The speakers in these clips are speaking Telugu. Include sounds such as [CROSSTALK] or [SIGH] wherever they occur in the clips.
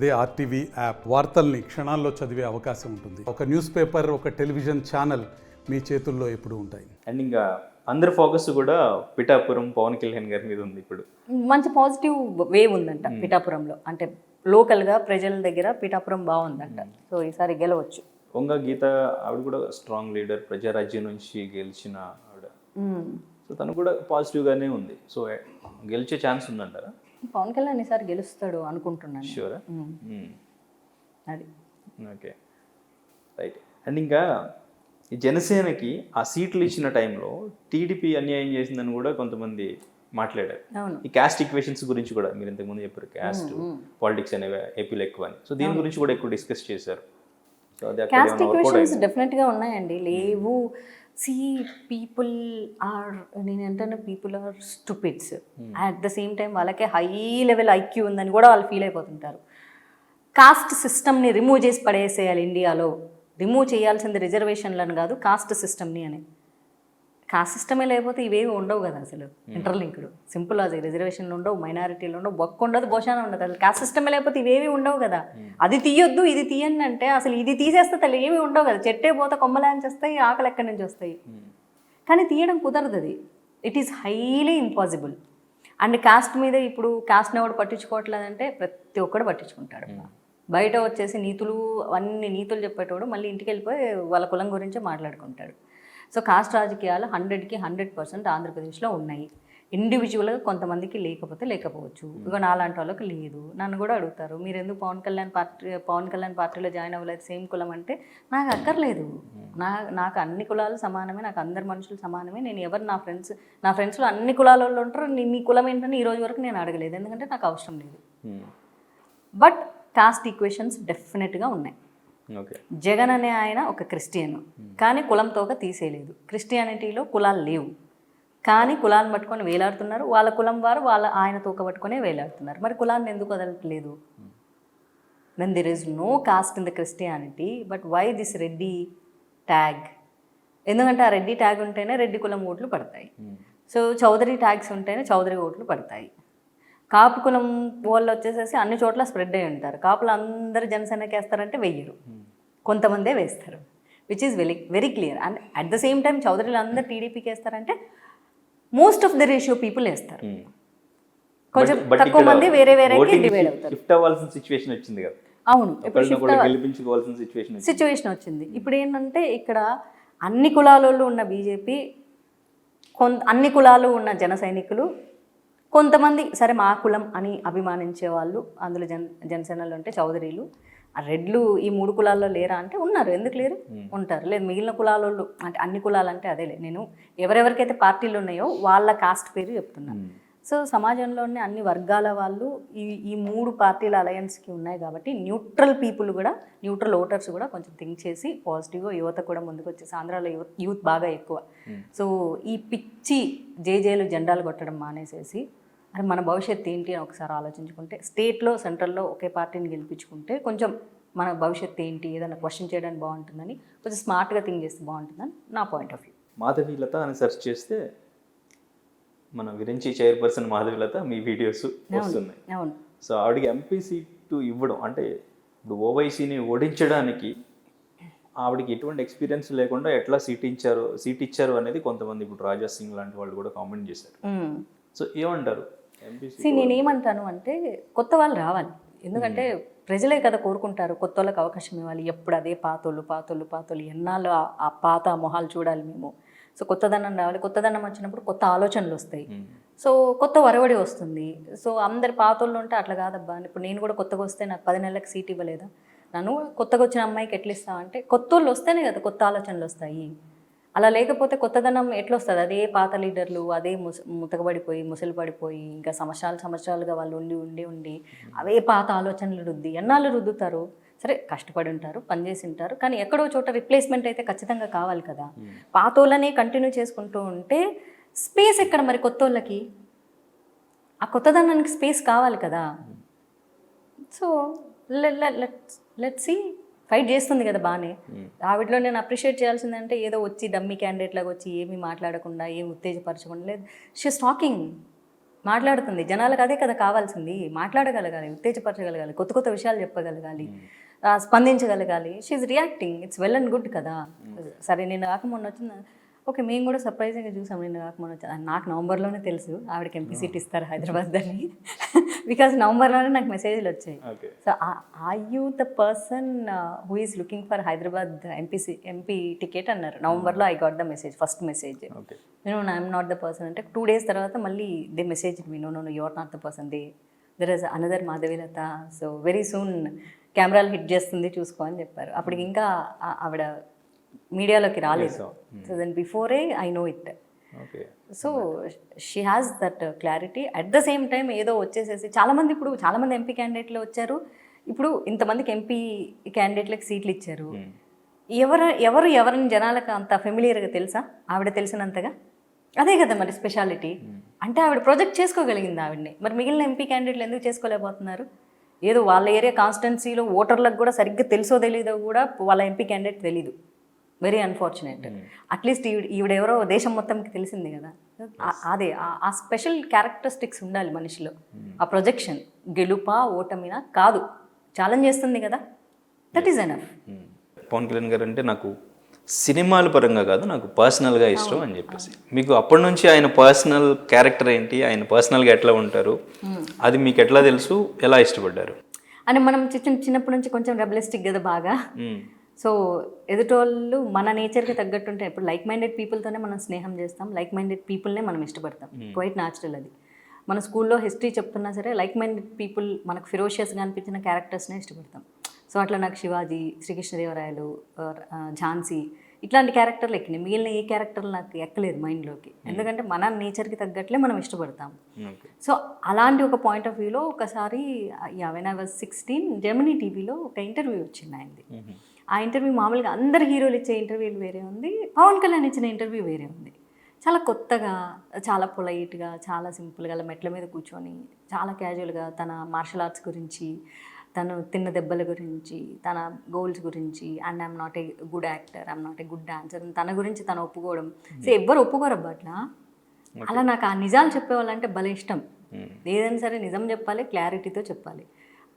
అదే ఆర్టీవీ యాప్ వార్తల్ని క్షణాల్లో చదివే అవకాశం ఉంటుంది. ఒక న్యూస్ పేపర్ ఒక టెలివిజన్ ఛానల్ మీ చేతుల్లో ఎప్పుడూ ఉంటాయి. అండ్ ఇంకా అందరి ఫోకస్ కూడా పిఠాపురం పవన్ కళ్యాణ్ గారి మీద ఉంది ఇప్పుడు. మంచి పాజిటివ్ వేవ్ ఉందంట పిఠాపురంలో. అంటే లోకల్గా ప్రజల దగ్గర పిఠాపురం బాగుందంట. సో ఈసారి గెలవచ్చు. వంగ గీత ఆవిడ కూడా స్ట్రాంగ్ లీడర్ ప్రజారాజ్యం నుంచి గెలిచిన ఆవిడ. సో తను కూడా పాజిటివ్గానే ఉంది. సో గెలిచే ఛాన్స్ ఉందంటారా? పవన్ కళ్యాణ్ ఈసారి గెలుస్తాడు అనుకుంటున్నాను. షూరా మ్మ్. అది. ఓకే రైట్ అండ్ ఇంకా ఈ జనసేనకి ఆ సీట్లు ఇచ్చిన టైంలో టీడీపీ అన్యాయం చేసిందని కూడా కొంతమంది మాట్లాడారు. ఈ క్యాస్ట్ ఈక్వేషన్స్ గురించి కూడా మీరు ఇంతకుముందు చెప్పారు క్యాస్ట్ పాలిటిక్స్ అనేవి ఏపీలో ఎక్కువ అని. సో దీని గురించి కూడా ఎక్కువ డిస్కస్ చేశారు. Caste equations? డెఫినెట్గా ఉన్నాయండి. లేవు సి పీపుల్ ఆర్ నేను ఏంటంటే people are stupids at the same time వాళ్ళకి హై లెవెల్ ఐక్యూ ఉందని కూడా వాళ్ళు ఫీల్ అయిపోతుంటారు. కాస్ట్ సిస్టమ్ని రిమూవ్ చేసి పడేసేయాలి ఇండియాలో. రిమూవ్ చేయాల్సింది రిజర్వేషన్లను కాదు కాస్ట్ సిస్టమ్ని అని. కాస్ట్ సిస్టమే లేకపోతే ఇవేవి ఉండవు కదా అసలు. ఇంటర్లింక్డ్. సింపుల్ అది రిజర్వేషన్లు ఉండవు మైనారిటీలు ఉండవు బొక్క ఉండదు భోషాన ఉండదు అసలు. కాస్ట్ సిస్టమే లేకపోతే ఇవేవి ఉండవు కదా. అది తీయొద్దు ఇది తీయండి అంటే అసలు ఇది తీసేస్తే తల్లి ఏమి ఉండవు కదా. చెట్టే పోతే కొమ్మలాంచి వస్తాయి ఆకలి ఎక్కడి నుంచి వస్తాయి. కానీ తీయడం కుదరదు అది. It is highly impossible and caste మీద ఇప్పుడు కాస్ట్ని ఎవడు పట్టించుకోవట్లేదంటే ప్రతి ఒక్కడు పట్టించుకుంటాడు. బయట వచ్చేసి నీతులు అన్ని నీతులు చెప్పేటోడు మళ్ళీ ఇంటికి వెళ్ళిపోయి వాళ్ళ కులం గురించే మాట్లాడుకుంటాడు. సో కాస్ట్ రాజకీయాలు హండ్రెడ్కి హండ్రెడ్ పర్సెంట్ ఆంధ్రప్రదేశ్లో ఉన్నాయి. ఇండివిజువల్గా కొంతమందికి లేకపోతే లేకపోవచ్చు. ఇక నాలాంటి వాళ్ళకి లేదు. నన్ను కూడా అడుగుతారు మీరు ఎందుకు పవన్ కళ్యాణ్ పార్టీ పవన్ కళ్యాణ్ పార్టీలో జాయిన్ అవ్వలేదు? సేమ్ కులం అంటే నాకు అక్కర్లేదు. నా నాకు అన్ని కులాలు సమానమే నాకు అందరు మనుషులు సమానమే. నేను ఎవరు నా ఫ్రెండ్స్ నా ఫ్రెండ్స్లో అన్ని కులాల వాళ్ళు ఉంటారు. నీ మీ కులం ఏంటని ఈ రోజు వరకు నేను అడగలేదు. ఎందుకంటే నాకు అవసరం లేదు. బట్ కాస్ట్ ఈక్వేషన్స్ డెఫినెట్గా ఉన్నాయి. జగన్ అనే ఆయన ఒక క్రిస్టియన్. కానీ కులంతోక తీసేయలేదు. క్రిస్టియానిటీలో కులాలు లేవు. కానీ కులాన్ని పట్టుకొని వేలాడుతున్నారు. వాళ్ళ కులం వారు వాళ్ళ ఆయన తోక పట్టుకొని వేలాడుతున్నారు. మరి కులాన్ని ఎందుకు వదలట్లేదు? Then there is no caste in the Christianity but why this Reddy tag ఎందుకంటే ఆ రెడ్డి ట్యాగ్ ఉంటేనే రెడ్డి కులం ఓట్లు పడతాయి. సో చౌదరి ట్యాగ్స్ ఉంటేనే చౌదరి ఓట్లు పడతాయి. కాపు కులం వాళ్ళు వచ్చేసేసి అన్ని చోట్ల స్ప్రెడ్ అయి ఉంటారు. కాపులు అందరు జనసేనకి వేస్తారంటే వెయ్యరు. కొంతమందే వేస్తారు. Which is very very clear and at the same time చౌదరిలు అందరు టీడీపీకి వేస్తారంటే most of the ratio people వేస్తారు. కొంచెం తక్కువ మంది వేరే వేరేకి డివైడ్ అవుతారు. షిఫ్ట్ అవ్వాల్సిన సిచ్యువేషన్ వచ్చింది కదా. అవును. గెలిపించుకోవాల్సిన సిచ్యువేషన్ వచ్చింది. సిచ్యువేషన్ వచ్చింది. ఇప్పుడు ఏంటంటే ఇక్కడ అన్ని కులాలలో ఉన్న బీజేపీ కొంత అన్ని కులాలు ఉన్న జన సైనికులు కొంతమంది సరే మా కులం అని అభిమానించే వాళ్ళు అందులో జన జనసేనలో ఉంటే చౌదరీలు ఆ రెడ్లు ఈ మూడు కులాల్లో లేరా అంటే ఉన్నారు. ఎందుకు లేరు? ఉంటారు. లేదు మిగిలిన కులాలలో అంటే అన్ని కులాలు అంటే అదేలే. నేను ఎవరెవరికైతే పార్టీలు ఉన్నాయో వాళ్ళ కాస్ట్ పేరు చెప్తున్నాను సో సమాజంలోని అన్ని వర్గాల వాళ్ళు ఈ ఈ మూడు పార్టీల అలయన్స్కి ఉన్నాయి కాబట్టి న్యూట్రల్ పీపుల్ కూడా న్యూట్రల్ ఓటర్స్ కూడా కొంచెం థింక్ చేసి పాజిటివ్గా యువత కూడా ముందుకు వచ్చేసి ఆంధ్రాలో యూత్ యూత్ బాగా ఎక్కువ. సో ఈ పిచ్చి జేజేలు జెండాలు కొట్టడం మానేసేసి అరే మన భవిష్యత్తు ఏంటి అని ఒకసారి ఆలోచించుకుంటే స్టేట్లో సెంట్రల్లో ఒకే పార్టీని గెలిపించుకుంటే కొంచెం మన భవిష్యత్తు ఏంటి ఏదైనా క్వశ్చన్ చేయడానికి బాగుంటుందని కొంచెం స్మార్ట్గా థింక్ చేస్తే బాగుంటుందని నా పాయింట్ ఆఫ్ వ్యూ. మాధవీలత అని సెర్చ్ చేస్తే మన విరించి చైర్పర్సన్ మాధవీలత మీ వీడియోస్ వస్తున్నాయి. సో ఆవిడకి ఎంపీ సీటు ఇవ్వడం అంటే ఇప్పుడు ఓవైసీని ఓడించడానికి ఆవిడకి ఎటువంటి ఎక్స్పీరియన్స్ లేకుండా ఎట్లా సీట్ ఇచ్చారు సీట్ ఇచ్చారు అనేది కొంతమంది ఇప్పుడు రాజా సింగ్ లాంటి వాళ్ళు కూడా కామెంట్ చేశారు. సో ఏమంటారు నేనేమంటాను అంటే కొత్త వాళ్ళు రావాలి. ఎందుకంటే ప్రజలే కదా కోరుకుంటారు కొత్త వాళ్ళకి అవకాశం ఇవ్వాలి. ఎప్పుడు అదే పాతోళ్ళు పాతోళ్ళు పాతోళ్ళు ఎన్నాళ్ళు ఆ పాత మొహాలు చూడాలి మేము. సో కొత్తదనం రావాలి. కొత్తదనం వచ్చినప్పుడు కొత్త ఆలోచనలు వస్తాయి. సో కొత్త వరవడి వస్తుంది. సో అందరి పాతోళ్ళు ఉంటే అట్లా కాదబ్బా. ఇప్పుడు నేను కూడా కొత్తగా వస్తే నాకు పది నెలలకు సీట్ ఇవ్వలేదా? నన్ను కొత్తగా వచ్చిన అమ్మాయికి ఎట్లా ఇస్తావు అంటే కొత్త వాళ్ళు వస్తేనే కదా కొత్త ఆలోచనలు వస్తాయి. అలా లేకపోతే కొత్తదనం ఎట్లా వస్తుంది? అదే పాత లీడర్లు అదే ముస ముతకబడిపోయి ముసలి పడిపోయి ఇంకా సంవత్సరాలు సంవత్సరాలుగా వాళ్ళు ఉండి ఉండి ఉండి అవే పాత ఆలోచనలు రుద్ది. ఎన్నాళ్ళు రుద్దుతారు? సరే కష్టపడి ఉంటారు పనిచేసి ఉంటారు కానీ ఎక్కడో చోట రిప్లేస్మెంట్ అయితే ఖచ్చితంగా కావాలి కదా. పాతోళ్ళనే కంటిన్యూ చేసుకుంటూ ఉంటే స్పేస్ ఎక్కడ మరి కొత్త వాళ్ళకి ఆ కొత్తదనానికి స్పేస్ కావాలి కదా. So let's let see fight చేస్తుంది కదా బాగానే ఆవిడలో నేను అప్రిషియేట్ చేయాల్సిందంటే ఏదో వచ్చి డమ్మీ క్యాండిడేట్ లాగా వచ్చి ఏమీ మాట్లాడకుండా ఏమి ఉత్తేజపరచకుండా లేదు. షీస్ టాకింగ్ మాట్లాడుతుంది. జనాలకు అదే కదా కావాల్సింది. మాట్లాడగలగాలి ఉత్తేజపరచగలగాలి కొత్త కొత్త విషయాలు చెప్పగలగాలి. ఆ, స్పందించగలగాలి. She reacting it's well and good కదా. సరే నేను కాక మొన్న వచ్చిన ఓకే మేము కూడా సర్ప్రైజింగ్గా చూసాం నేను కాక మొన్న వచ్చి నాకు నవంబర్లోనే తెలుసు. ఆవిడకి ఎంపీ సీట్ ఇస్తారు హైదరాబాద్ అని. [LAUGHS] బికాజ్ నవంబర్లోనే నాకు మెసేజ్లు వచ్చాయి. So are you the person who is looking for Hyderabad MP MP ticket అన్నారు. నవంబర్లో I got the message first message నేను ఐఎమ్ నాట్ ద పర్సన్ అంటే టూ డేస్ తర్వాత మళ్ళీ they message me no no your not the person they there is another Madhavi Latha so very soon కెమెరాలు హిట్ చేస్తుంది చూసుకో అని చెప్పారు. అప్పటికి ఇంకా ఆ- ఆవిడ మీడియాలోకి రాలేదు. So then before I know it so she has that clarity at the same time ఏదో వచ్చేసేసి చాలామంది ఇప్పుడు చాలామంది ఎంపీ క్యాండిడేట్లు వచ్చారు. ఇప్పుడు ఇంతమందికి ఎంపీ క్యాండిడేట్లకు సీట్లు ఇచ్చారు. ఎవరు ఎవరు ఎవరిని జనాలకు అంత ఫెమిలియర్గా తెలుసా? ఆవిడ తెలిసినంతగా? అదే కదా మరి స్పెషాలిటీ అంటే ఆవిడ ప్రొజెక్ట్ చేసుకోగలిగింది ఆవిడని. మరి మిగిలిన ఎంపీ క్యాండిడేట్లు ఎందుకు చేసుకోలేకపోతున్నారు? ఏదో వాళ్ళ ఏరియా కాన్స్టిట్యున్సీలో ఓటర్లకు కూడా సరిగ్గా తెలుసో తెలీదో కూడా వాళ్ళ ఎంపీ క్యాండిడేట్ తెలీదు. వెరీ అన్ఫార్చునేట్ అట్లీస్ట్ ఈవిడ ఈవిడెవరో దేశం మొత్తంకి తెలిసింది కదా. అదే ఆ- ఆ స్పెషల్ క్యారెక్టరిస్టిక్స్ ఉండాలి మనిషిలో. ఆ ప్రొజెక్షన్ గెలుపా ఓటమినా కాదు. ఛాలెంజ్ చేస్తుంది కదా. That is enough Pavan Kalyan garu అంటే నాకు సినిమాల పరంగా కాదు నాకు పర్సనల్గా ఇష్టం అని చెప్పేసి. మీకు అప్పటి నుంచి ఆయన పర్సనల్ క్యారెక్టర్ ఏంటి ఆయన పర్సనల్గా ఎట్లా ఉంటారు అది మీకు ఎట్లా తెలుసు ఎలా ఇష్టపడ్డారు? అని మనం చిన్న చిన్నప్పటి నుంచి కొంచెం రెబలిస్టిక్ కదా బాగా. సో ఎదుటోళ్ళు మన నేచర్కి తగ్గట్టుంటే ఇప్పుడు లైక్ మైండెడ్ పీపుల్తోనే మనం స్నేహం చేస్తాం లైక్ మైండెడ్ పీపుల్నే మనం ఇష్టపడతాం. క్వైట్ న్యాచురల్ అది. మన స్కూల్లో హిస్టరీ చెప్తున్నా సరే లైక్ మైండెడ్ పీపుల్ మనకు ఫిరోషియస్గా అనిపించిన క్యారెక్టర్స్నే ఇష్టపడతాం. సో అట్లా నాకు శివాజీ శ్రీకృష్ణదేవరాయలు ఝాన్సీ ఇట్లాంటి క్యారెక్టర్లు ఎక్కినాయి. మిగిలిన ఏ క్యారెక్టర్లు నాకు ఎక్కలేదు మైండ్లోకి. ఎందుకంటే మన నేచర్కి తగ్గట్లే మనం ఇష్టపడతాం. సో అలాంటి ఒక పాయింట్ ఆఫ్ వ్యూలో ఒకసారి when I was sixteen Germany టీవీలో ఒక ఇంటర్వ్యూ వచ్చింది ఆయనది. ఆ ఇంటర్వ్యూ మామూలుగా అందరు హీరోలు ఇచ్చే ఇంటర్వ్యూలు వేరే ఉంది. పవన్ కళ్యాణ్ ఇచ్చిన ఇంటర్వ్యూ వేరే ఉంది. చాలా కొత్తగా చాలా పొలైట్గా చాలా సింపుల్గా అలా మెట్ల మీద కూర్చొని చాలా క్యాజువల్గా తన మార్షల్ ఆర్ట్స్ గురించి తను తిన్న దెబ్బల గురించి తన గోల్స్ గురించి and I'm not a good actor I'm not a good dancer తన గురించి తను ఒప్పుకోవడం. సో ఎవ్వరు ఒప్పుకోరు అట్లా. అలా నాకు ఆ నిజాలు చెప్పేవాళ్ళంటే భలే ఇష్టం. ఏదైనా సరే నిజం చెప్పాలి క్లారిటీతో చెప్పాలి.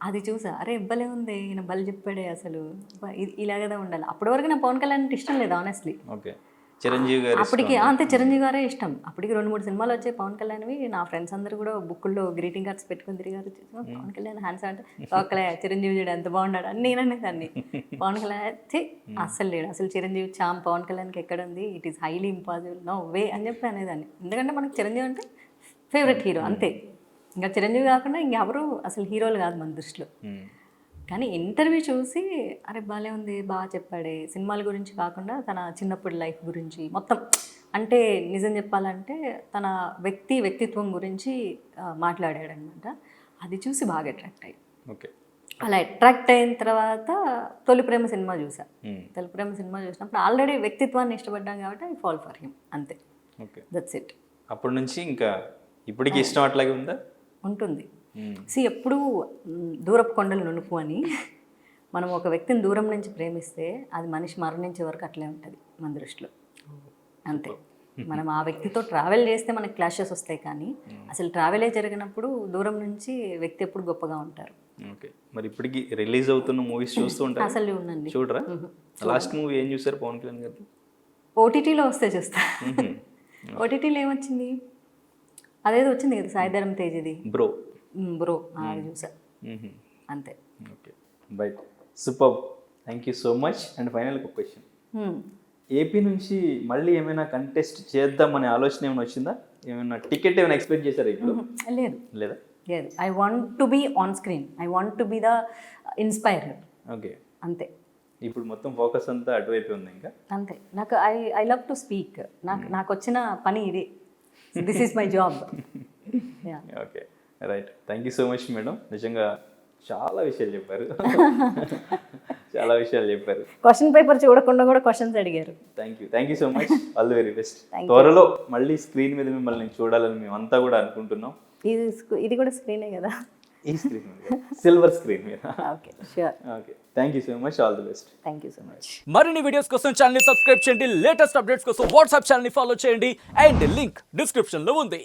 అది చూసా అరే ఇబ్బలే ఉంది ఈయన బలి చెప్పాడే అసలు. అబ్బా, ఇ- ఇలాగదా ఉండాలి. అప్పటి వరకు నా పవన్ కళ్యాణ్ అంటే ఇష్టం లేదు ఆనెస్ట్లీ ఓకే చిరంజీవి గారు అప్పటికి అంతే చిరంజీవి గారే ఇష్టం. అప్పటికి రెండు మూడు సినిమాలు వచ్చాయి. పవన్ కళ్యాణ్వి నా ఫ్రెండ్స్ అందరూ కూడా బుక్కుల్లో గ్రీటింగ్ కార్డ్స్ పెట్టుకుని తిరిగారు. పవన్ కళ్యాణ్ హ్యాండ్స్ అంటే ఒక్కలే చిరంజీవి చూడు ఎంత బాగున్నాడు అని నేను అనేదాన్ని. పవన్ కళ్యాణ్ అస్సలు లేడు. అసలు చిరంజీవి చామ్ పవన్ కళ్యాణ్కి ఎక్కడ ఉంది it is highly impossible no way అని చెప్పి అనేదాన్ని. ఎందుకంటే మనకి చిరంజీవి అంటే ఫేవరెట్ హీరో అంతే. ఇంకా చిరంజీవి కాకుండా ఇంకెవరు అసలు హీరోలు కాదు మన దృష్టిలో. కానీ ఇంటర్వ్యూ చూసి అరే బాగాలే ఉంది బాగా చెప్పాడే. సినిమాల గురించి కాకుండా తన చిన్నప్పటి లైఫ్ గురించి మొత్తం. అంటే నిజం చెప్పాలంటే తన వ్యక్తి వ్యక్తిత్వం గురించి మాట్లాడాడు అనమాట అది చూసి బాగా అట్రాక్ట్ అయ్యి. ఓకే. అలా అట్రాక్ట్ అయిన తర్వాత తొలి ప్రేమ సినిమా చూసా. తొలి ప్రేమ సినిమా చూసినప్పుడు ఆల్రెడీ వ్యక్తిత్వాన్ని ఇష్టపడ్డాం కాబట్టి ఐ ఫాల్ ఫర్ హిమ్. అంతే. ఓకే. దట్స్ ఇట్ అప్పటి నుంచి ఇంకా ఇప్పటికీ ఇష్టం అట్లాగే ఉందా? ఉంటుంది. సి ఎప్పుడు మ్, దూరపు కొండలు నునుపు అని [LAUGHS] మనం ఒక వ్యక్తిని దూరం నుంచి ప్రేమిస్తే అది మనిషి మరణించే వరకు అట్లే ఉంటుంది మన దృష్టిలో. అంతే. మనం ఆ వ్యక్తితో ట్రావెల్ చేస్తే మనకి క్లాషెస్ వస్తాయి కానీ అసలు ట్రావెలే జరిగినప్పుడు దూరం నుంచి వ్యక్తి ఎప్పుడు గొప్పగా ఉంటారు. ఓకే మరి ఇప్పటికి రిలీజ్ అవుతున్న మూవీస్ చూస్తూ ఉంటారు? అసలు ఉండండి చూడరా? లాస్ట్ మూవీ ఏం చూసారు పవన్ కళ్యాణ్ గారు ఓటీటీలో వస్తే చూస్తా. ఓటీటీలో ఏమొచ్చింది? అదేదో వచ్చింది కదా సాయిధరం తేజ్ది. బ్రో బ్రో అది చూసా అంతే. Okay. Bite super. Thank you so much and final ఒక క్వశ్చన్. ఏపీ నుంచి మళ్ళీ ఏమైనా కంటెస్ట్ చేద్దాం అనే ఆలోచన ఏమైనా వచ్చిందా? ఏమైనా టికెట్ ఏమైనా ఎక్స్పెక్ట్ చేశారా ఇప్పుడు? లేదు. లేదా? లేదు. I want to be on screen I want to be the inspire okay అంతే. ఇప్పుడు మొత్తం ఫోకస్ అంతా అటువైపు ఉంది ఇంకా? అంతే. నాకు I I love to speak నాకు నాకు వచ్చిన పని ఇది. This is my job okay right thank you so much madam నిజంగా చాలా విషయాలు చెప్పారు. [LAUGHS] చాలా విషయాలు చెప్పారు. క్వశ్చన్ పేపర్ చూడకుండా కూడా క్వశ్చన్స్ అడిగారు. Thank you thank you so much all the very best త్వరలో మళ్ళీ స్క్రీన్ మీద మిమ్మల్ని చూడాలని మేమంతా కూడా అనుకుంటున్నాం. ఇది ఇది కూడా స్క్రీనే కదా? ఈ స్క్రీన్ మీద సిల్వర్ స్క్రీన్ మీద. Okay sure okay thank you so much all the best thank you so much మరిన్ని వీడియోస్ కోసం ఛానల్ని సబ్స్క్రైబ్ చేయండి. లేటెస్ట్ అప్డేట్స్ కోసం వాట్సాప్ ఛానల్ని ఫాలో చేయండి. అండ్ లింక్ డిస్క్రిప్షన్లో ఉంది.